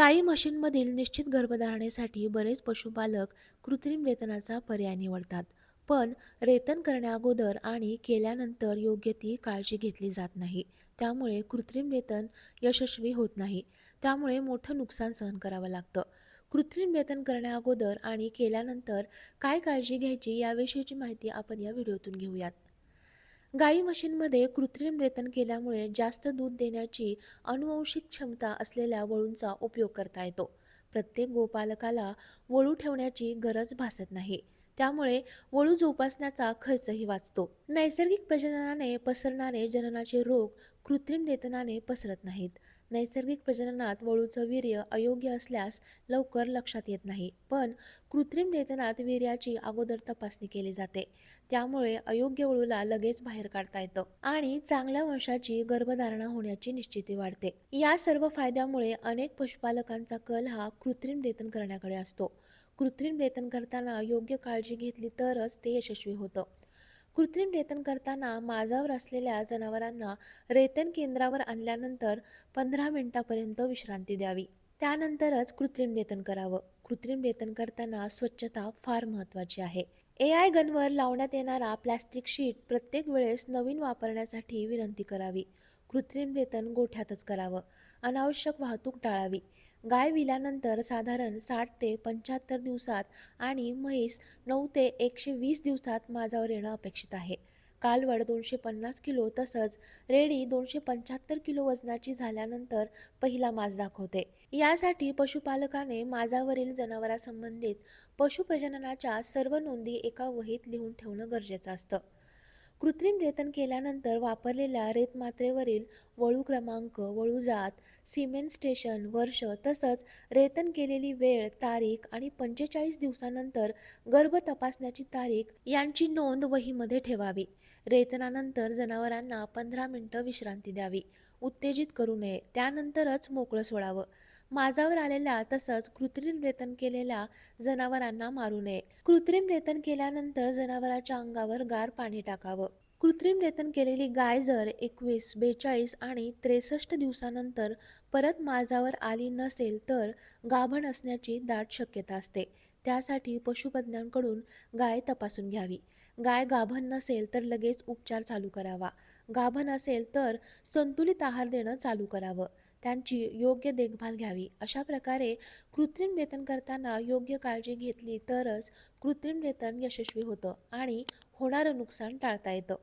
गाई म्हशींमधील निश्चित गर्भधारणेसाठी बरेच पशुपालक कृत्रिम रेतनाचा पर्याय निवडतात पण रेतन करण्याअगोदर आणि केल्यानंतर योग्य ती काळजी घेतली जात नाही. त्यामुळे कृत्रिम रेतन यशस्वी होत नाही. त्यामुळे मोठं नुकसान सहन करावं लागतं. कृत्रिम रेतन करण्याअगोदर आणि केल्यानंतर काय काळजी घ्यायची याविषयीची माहिती आपण या व्हिडिओतून घेऊयात. गाई म्हशींमध्ये कृत्रिम रेतन केल्यामुळे जास्त दूध देण्याची अनुवंशिक क्षमता असलेल्या वळूंचा उपयोग करता येतो. प्रत्येक गोपालकाला वळू ठेवण्याची गरज भासत नाही. त्यामुळे वळू जोपासण्याचा खर्चही वाचतो. नैसर्गिक प्रजननाने पसरणारे जननाचे रोग कृत्रिम रेतनाने पसरत नाहीत. नैसर्गिक प्रजननात वळूचं वीर्य अयोग्य असल्यास लवकर लक्षात येत नाही पण कृत्रिम रेतनात वीर्याची अगोदर तपासणी केली जाते. त्यामुळे अयोग्य वळूला लगेच बाहेर काढता येतं आणि चांगल्या वंशाची गर्भधारणा होण्याची निश्चिती वाढते. या सर्व फायद्यामुळे अनेक पशुपालकांचा कल हा कृत्रिम रेतन करण्याकडे असतो. कृत्रिम रेतन करताना योग्य काळजी घेतली तरच ते यशस्वी होतं. कृत्रिम रेतन करताना माझावर असलेल्या जनावरांना रेतन केंद्रावर आणल्यानंतर पंधरा मिनिटापर्यंत विश्रांती द्यावी. त्यानंतरच कृत्रिम रेतन करावं. कृत्रिम रेतन करताना स्वच्छता फार महत्त्वाची आहे. ए आय गनवर लावण्यात येणारा प्लॅस्टिक शीट प्रत्येक वेळेस नवीन वापरण्यासाठी विनंती करावी. कृत्रिम रेतन गोठ्यातच करावं. अनावश्यक वाहतूक टाळावी. गाय विल्यानंतर साधारण साठ ते पंच्याहत्तर दिवसात आणि म्हैस नऊ ते एकशे वीस दिवसात माझावर येणं अपेक्षित आहे. कालवड दोनशे पन्नास किलो तसंच रेडी दोनशे पंच्याहत्तर किलो वजनाची झाल्यानंतर पहिला माज दाखवते. यासाठी पशुपालकाने माझावरील जनावरांसंबंधित पशुप्रजननाच्या सर्व नोंदी एका वहीत लिहून ठेवणं गरजेचं असतं. कृत्रिम रेतन केल्यानंतर वापरलेल्या रेतमात्रेवरील वळू क्रमांक वळू जात सिमेंट स्टेशन वर्ष तसंच रेतन केलेली वेळ तारीख आणि पंचेचाळीस दिवसानंतर गर्भ तपासण्याची तारीख यांची नोंद वहीमध्ये ठेवावी. रेतनानंतर जनावरांना पंधरा मिनटं विश्रांती द्यावी. उत्तेजित करू नये. त्यानंतरच मोकळं सोडावं. माझावर आलेल्या तसंच कृत्रिम रेतन केलेल्या जनावरांना मारू नये. कृत्रिम रेतन केल्यानंतर जनावराच्या अंगावर गार पाणी टाकावं. कृत्रिम रेतन केलेली गाय जर एकवीस बेचाळीस आणि त्रेसष्ट दिवसानंतर परत माझावर आली नसेल तर गाभण असण्याची दाट शक्यता असते. त्यासाठी पशुतज्ञांकडून गाय तपासून घ्यावी. गाय गाभण नसेल तर लगेच उपचार चालू करावा. गाभण असेल तर संतुलित आहार देणं चालू करावं. त्यांची योग्य देखभाल घ्यावी. अशा प्रकारे कृत्रिम रेतन करताना योग्य काळजी घेतली तरच कृत्रिम रेतन यशस्वी होतं आणि होणारं नुकसान टाळता येतं.